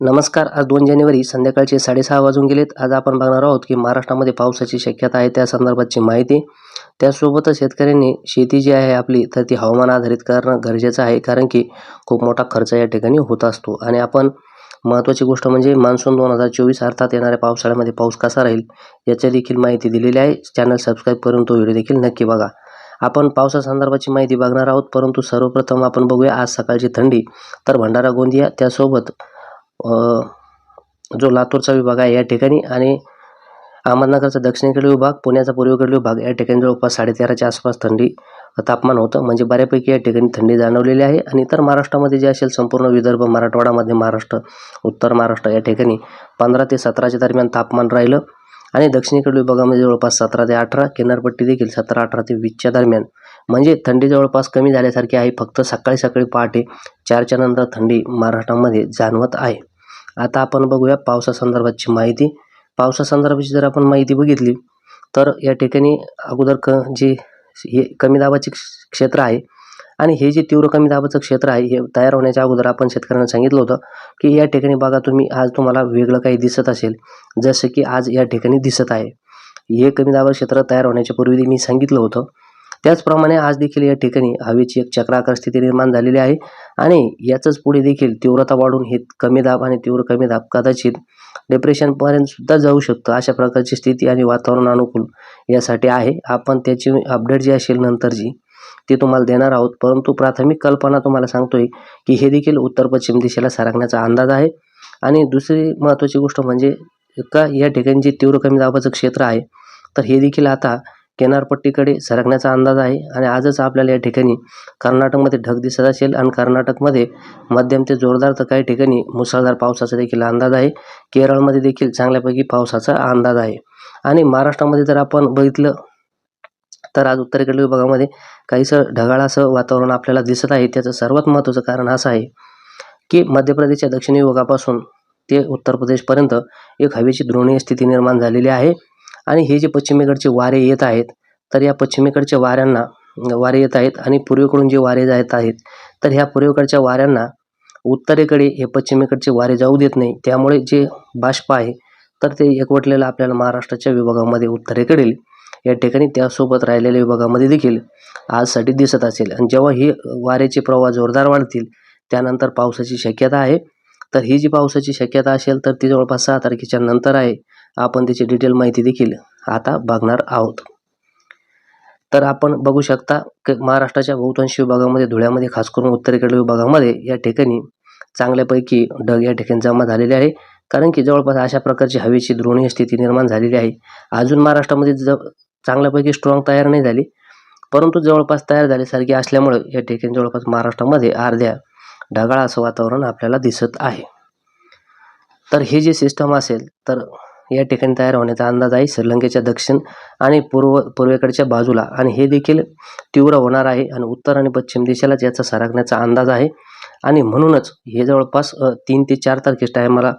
नमस्कार आज दोन जानेवारी संध्याकाळचे साडेसहा वाजून गेलेत. आज आपण बघणार आहोत की महाराष्ट्रामध्ये पावसाची शक्यता आहे त्या संदर्भातची माहिती. त्यासोबतच शेतकऱ्यांनी शेती जी आहे आपली तर ती हवामान आधारित करणं गरजेचं आहे कारण की खूप मोठा खर्च या ठिकाणी होत असतो. आणि आपण महत्त्वाची गोष्ट म्हणजे मान्सून दोन हजार चोवीस अर्थात येणाऱ्या पावसाळ्यामध्ये पाऊस कसा राहील याची देखील माहिती दिलेली आहे. चॅनल सबस्क्राईब करून तो व्हिडिओ देखील नक्की बघा. आपण पावसासंदर्भाची माहिती बघणार आहोत परंतु सर्वप्रथम आपण बघूया आज सकाळची थंडी. तर भंडारा गोंदिया त्यासोबत जो लातूरचा विभाग आहे या ठिकाणी आणि अहमदनगरचा दक्षिणेकडील विभाग पुण्याचा पूर्वेकडील विभाग या ठिकाणी जवळपास साडेतेराच्या आसपास थंडी तापमान होतं. म्हणजे बऱ्यापैकी या ठिकाणी थंडी जाणवलेली आहे आणि इतर महाराष्ट्रामध्ये जे असेल संपूर्ण विदर्भ मराठवाडा मध्य महाराष्ट्र उत्तर महाराष्ट्र या ठिकाणी पंधरा ते सतराच्या दरम्यान तापमान राहिलं आणि दक्षिणेकडील विभागामध्ये जवळपास सतरा ते अठरा किनारपट्टी देखील सतरा अठरा ते वीसच्या दरम्यान. म्हणजे थंडी जवळपास कमी झाल्यासारखी आहे फक्त सकाळी सकाळी पहाटे चारच्या नंतर थंडी महाराष्ट्रामध्ये जाणवत आहे. आता आपण बघूया पावसासंदर्भातची माहिती. पावसासंदर्भाची जर आपण माहिती बघितली तर या ठिकाणी अगोदर क जे हे कमी दाबाचे क्षेत्र आहे आणि हे जे तीव्र कमी दाबाचं क्षेत्र आहे हे तयार होण्याच्या अगोदर आपण शेतकऱ्यांना सांगितलं होतं की या ठिकाणी बघा तुम्ही आज तुम्हाला वेगळं काही दिसत असेल जसं की आज या ठिकाणी दिसत आहे. हे कमी दाबाचं क्षेत्र तयार होण्याच्या पूर्वी मी सांगितलं होतं. त्याचप्रमाणे आज देखील या ठिकाणी हवेची एक चक्राकार स्थिती निर्माण झालेली आहे आणि याचंच पुढे देखील तीव्रता वाढून हे कमी दाब आणि तीव्र कमी दाब कदाचित डिप्रेशनपर्यंत सुद्धा जाऊ शकतं. अशा प्रकारची स्थिती आणि वातावरण अनुकूल यासाठी आहे. आपण त्याची अपडेट जी असेल नंतरची ती तुम्हाला देणार आहोत. परंतु प्राथमिक कल्पना तुम्हाला सांगतोय की हे देखील उत्तर पश्चिम दिशेला सरकण्याचा अंदाज आहे. आणि दुसरी महत्त्वाची गोष्ट म्हणजे का या ठिकाणी जे तीव्र कमी दाबाचं क्षेत्र आहे तर हे देखील आता किनारपट्टीकडे सरकण्याचा अंदाज आहे आणि आजच आपल्याला या ठिकाणी कर्नाटकमध्ये ढग दिसत असेल आणि कर्नाटकमध्ये मध्यम ते जोरदार तर काही ठिकाणी मुसळधार पावसाचा देखील अंदाज आहे. केरळमध्ये देखील चांगल्यापैकी पावसाचा अंदाज आहे. आणि महाराष्ट्रामध्ये जर आपण बघितलं तर आज उत्तरेकडील विभागामध्ये काहीसं ढगाळ असं वातावरण आपल्याला दिसत आहे. त्याचं सर्वात महत्त्वाचं कारण असं आहे की मध्य प्रदेशच्या दक्षिणी विभागापासून ते उत्तर प्रदेशपर्यंत एक हवेची द्रोणीय स्थिती निर्माण झालेली आहे. आणि हे जे पश्चिमेकडचे वारे येत आहेत तर या पश्चिमेकडच्या वाऱ्यांना वारे येत आहेत आणि पूर्वेकडून जे वारे जात आहेत तर ह्या पूर्वेकडच्या वाऱ्यांना उत्तरेकडे हे पश्चिमेकडचे वारे जाऊ देत नाही. त्यामुळे जे बाष्प आहे तर ते एकवटलेलं आपल्याला महाराष्ट्राच्या विभागामध्ये उत्तरेकडील या ठिकाणी त्यासोबत राहिलेल्या विभागामध्ये देखील आजसाठी दिसत असेल. आणि जेव्हा ही वाऱ्याचे प्रवाह जोरदार वाढतील त्यानंतर पावसाची शक्यता आहे. तर ही जी पावसाची शक्यता असेल तर ती जवळपास सहा तारखेच्या नंतर आहे. आपण त्याची डिटेल माहिती देखील आता बघणार आहोत. तर आपण बघू शकता की महाराष्ट्राच्या बहुतांश विभागामध्ये धुळ्यामध्ये खास करून उत्तरेकडील विभागामध्ये या ठिकाणी चांगल्यापैकी ढग या ठिकाणी जमा झालेले आहे. कारण की जवळपास अशा प्रकारची हवेची द्रोणीय स्थिती निर्माण झालेली आहे. अजून महाराष्ट्रामध्ये ज चांगल्यापैकी स्ट्रॉंग तयार नाही झाली. परंतु जवळपास तयार झाल्यासारखी असल्यामुळं या ठिकाणी जवळपास महाराष्ट्रामध्ये अर्ध्या ढगाळ असं वातावरण आपल्याला दिसत आहे. तर हे जे सिस्टम असेल तर या ठिकाणी तयार होण्याचा अंदाज आहे. श्रीलंकेच्या दक्षिण आणि पूर्व पूर्वेकडच्या बाजूला आणि हे देखील तीव्र होणार आहे आणि उत्तर आणि पश्चिम दिशेलाच याचा सरकण्याचा अंदाज आहे. आणि म्हणूनच हे जवळपास तीन ते चार तारखेच टायमाला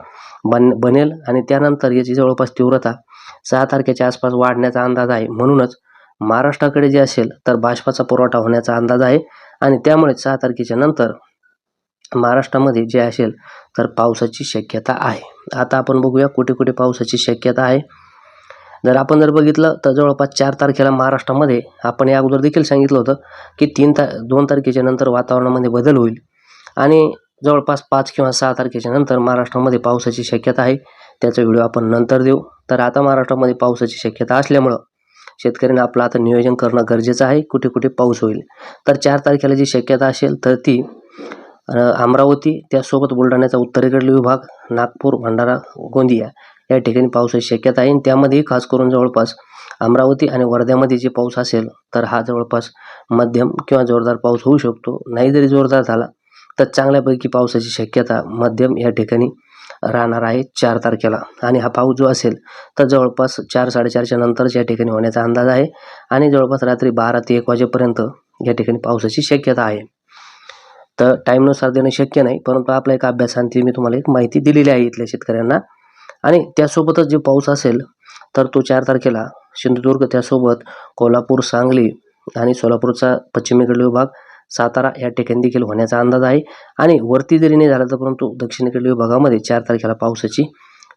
बन बनेल आणि त्यानंतर याची जवळपास तीव्रता सहा तारखेच्या आसपास वाढण्याचा अंदाज आहे. म्हणूनच महाराष्ट्राकडे जे असेल तर बाष्पाचा पुरवठा होण्याचा अंदाज आहे आणि त्यामुळे सहा तारखेच्या नंतर महाराष्ट्रामध्ये जे असेल तर पावसाची शक्यता आहे. आता आपण बघूया कुठे कुठे पावसाची शक्यता आहे. जर आपण जर बघितलं तर जवळपास चार तारखेला महाराष्ट्रामध्ये आपण या अगोदर देखील सांगितलं होतं की तीन ता दोन तारखेच्या नंतर वातावरणामध्ये बदल होईल. आणि जवळपास पाच किंवा सहा तारखेच्या नंतर महाराष्ट्रामध्ये पावसाची शक्यता आहे. त्याचा व्हिडिओ आपण नंतर देऊ. तर आता महाराष्ट्रामध्ये पावसाची शक्यता असल्यामुळं शेतकऱ्यांना आपलं आता नियोजन करणं गरजेचं आहे. कुठे कुठे पाऊस होईल. तर चार तारखेला जी शक्यता असेल तर ती अमरावती त्यासोबत बुलढाण्याचा उत्तरेकडील विभाग नागपूर भंडारा गोंदिया या ठिकाणी पावसाची शक्यता आहे. आणि त्यामध्येही खास करून जवळपास अमरावती आणि वर्ध्यामध्ये जे पाऊस असेल तर हा जवळपास मध्यम किंवा जोरदार पाऊस होऊ शकतो. नाही जरी जोरदार झाला तर चांगल्यापैकी पावसाची शक्यता मध्यम या ठिकाणी राहणार आहे चार तारखेला. आणि हा पाऊस जो असेल तर जवळपास चार साडेचारच्या नंतरच या ठिकाणी होण्याचा अंदाज आहे. आणि जवळपास रात्री बारा ते एक वाजेपर्यंत या ठिकाणी पावसाची शक्यता आहे. तर टाईमनुसार देणं शक्य नाही. परंतु आपल्या एका अभ्यासांती मी तुम्हाला एक माहिती दिलेली आहे इथल्या शेतकऱ्यांना. आणि त्यासोबतच जे पाऊस असेल तर तो चार तारखेला सिंधुदुर्ग त्यासोबत कोल्हापूर सांगली आणि सोलापूरचा पश्चिमेकडील विभाग सातारा या ठिकाणी देखील होण्याचा अंदाज आहे. आणि वरती जरी नाही झाला तर परंतु दक्षिणेकडील विभागामध्ये चार तारखेला पावसाची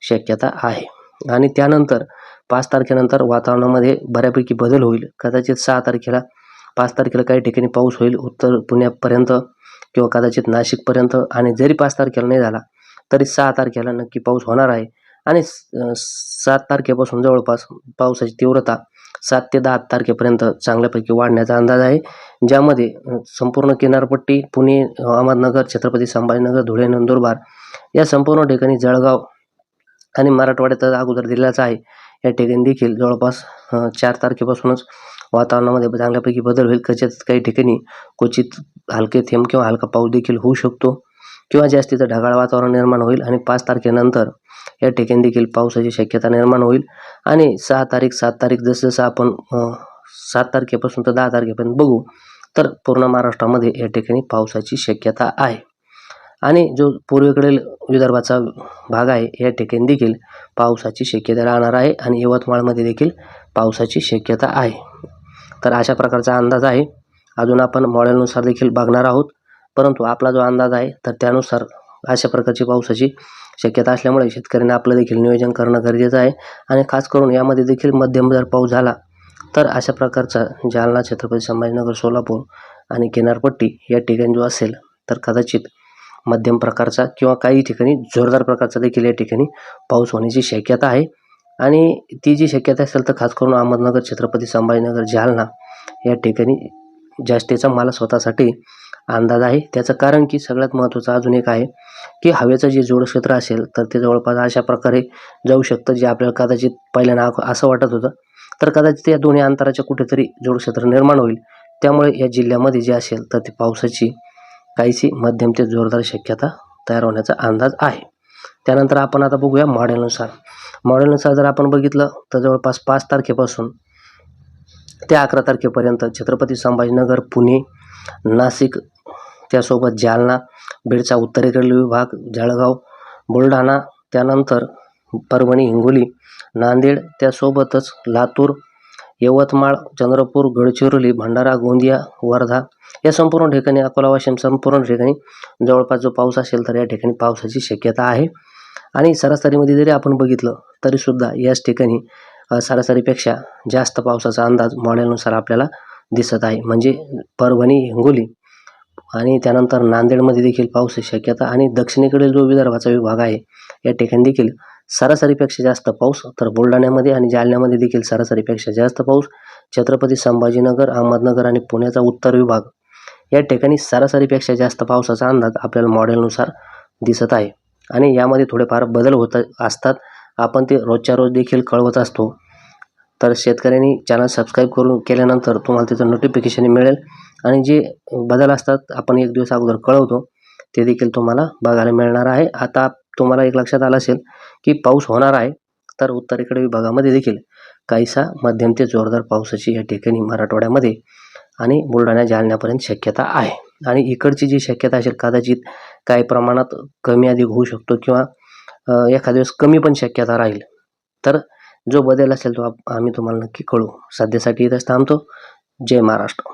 शक्यता आहे. आणि त्यानंतर पाच तारखेनंतर वातावरणामध्ये बऱ्यापैकी बदल होईल. कदाचित सहा तारखेला पाच तारखेला काही ठिकाणी पाऊस होईल. उत्तर पुण्यापर्यंत किंवा कदाचित नाशिकपर्यंत आणि जरी पाच तारखेला नाही झाला तरी सहा तारखेला नक्की पाऊस होणार आहे. आणि सात तारखेपासून जवळपास पावसाची तीव्रता सात ते दहा तारखेपर्यंत चांगल्यापैकी वाढण्याचा अंदाज आहे. ज्यामध्ये संपूर्ण किनारपट्टी पुणे अहमदनगर छत्रपती संभाजीनगर धुळे नंदुरबार या संपूर्ण ठिकाणी जळगाव आणि मराठवाड्याचा अगोदर दिलेलाच आहे. या ठिकाणी देखील जवळपास चार तारखेपासूनच वातावरणामध्ये चांगल्यापैकी बदल होईल. कदाचित काही ठिकाणी क्वचित हलके थेंब किंवा हलका पाऊस देखील होऊ शकतो. किंवा जास्तीचं ढगाळ वातावरण निर्माण होईल आणि पाच तारखेनंतर या ठिकाणी देखील पावसाची शक्यता निर्माण होईल. आणि सहा तारीख सात तारीख जसजसं आपण सात तारखेपासून तर दहा तारखेपर्यंत बघू तर पूर्ण महाराष्ट्रामध्ये या ठिकाणी पावसाची शक्यता आहे. आणि जो पूर्वेकडील विदर्भाचा भाग आहे या ठिकाणी देखील पावसाची शक्यता राहणार आहे आणि यवतमाळमध्ये देखील पावसाची शक्यता आहे. तर अशा प्रकारचा अंदाज आहे. अजून आपण मॉडेलनुसार देखील बघणार आहोत. परंतु आपला जो अंदाज आहे तर त्यानुसार अशा प्रकारची पावसाची शक्यता असल्यामुळे शेतकऱ्यांनी आपलं देखील नियोजन करणं गरजेचं आहे. आणि खास करून यामध्ये देखील मध्यम जर पाऊस झाला तर अशा प्रकारचा जालना छत्रपती संभाजीनगर सोलापूर आणि किनारपट्टी या ठिकाणी जो असेल तर कदाचित मध्यम प्रकारचा किंवा काही ठिकाणी जोरदार प्रकारचा देखील या ठिकाणी पाऊस होण्याची शक्यता आहे. आणि ती जी शक्यता असेल तर खास करून अहमदनगर छत्रपती संभाजीनगर जालना या ठिकाणी जास्तीचा मला स्वतःसाठी अंदाज आहे. त्याचं कारण की सगळ्यात महत्त्वाचं अजून एक आहे की हवेचं जे जोडक्षेत्र असेल तर ते जवळपास अशा प्रकारे जाऊ शकतं जे आपल्याला कदाचित पहिल्यांदा असं वाटत होतं. तर कदाचित या दोन्ही अंतराच्या कुठेतरी जोडक्षेत्र निर्माण होईल. त्यामुळे या जिल्ह्यामध्ये जे असेल तर ती पावसाची काहीशी मध्यम ते जोरदार शक्यता तयार होण्याचा अंदाज आहे. त्यानंतर आपण आता बघूया मॉडेलनुसार. मॉडेलनुसार जर आपण बघितलं तर जवळपास पाच तारखेपासून ते अकरा तारखेपर्यंत छत्रपती संभाजीनगर पुणे नाशिक त्यासोबत जालना बीडचा उत्तरेकडील विभाग जळगाव बुलढाणा त्यानंतर परभणी हिंगोली नांदेड त्यासोबतच लातूर यवतमाळ चंद्रपूर गडचिरोली भंडारा गोंदिया वर्धा या संपूर्ण ठिकाणी अकोला वाशिम संपूर्ण ठिकाणी जवळपास जो पाऊस असेल तर या ठिकाणी पावसाची शक्यता आहे. आणि सरासरीमध्ये जरी आपण बघितलं तरीसुद्धा याच ठिकाणी सरासरीपेक्षा जास्त पावसाचा अंदाज मॉडेलनुसार आपल्याला दिसत आहे. म्हणजे परभणी हिंगोली आणि त्यानंतर नांदेडमध्ये देखील पावसाची शक्यता आणि दक्षिणेकडील जो विदर्भाचा विभाग आहे या ठिकाणी देखील सरासरीपेक्षा जास्त पाऊस तर बुलढाण्यामध्ये आणि जालन्यामध्ये देखील सरासरीपेक्षा जास्त पाऊस. छत्रपती संभाजीनगर अहमदनगर आणि पुण्याचा उत्तर विभाग या ठिकाणी सरासरीपेक्षा जास्त पावसाचा अंदाज आपल्याला मॉडेलनुसार दिसत आहे. आणि यामध्ये थोडेफार बदल होत असतात. आपण ते रोजच्या रोज देखील कळवत असतो. तर शेतकऱ्यांनी चॅनल सबस्क्राईब करून केल्यानंतर तुम्हाला त्याचं नोटिफिकेशन मिळेल. आणि जे बदल असतात आपण एक दिवस अगोदर कळवतो ते देखील तुम्हाला बघायला मिळणार आहे. आता तुम्हाला एक लक्षात आलं असेल की पाऊस होणार आहे तर उत्तरेकडे विभागामध्ये देखील काहीसा मध्यम ते जोरदार पावसाची या ठिकाणी मराठवाड्यामध्ये आणि बुलढाणा जालन्यापर्यंत शक्यता आहे. आणि इकडची जी शक्यता असेल कदाचित काही प्रमाणात कमी अधिक होऊ शकतो किंवा एखाद्या वेळेस कमी पण शक्यता राहील. तर जो बदल असेल तो आम्ही तुम्हाला नक्की कळू सध्यासाठी इथंच थांबतो. जय महाराष्ट्र.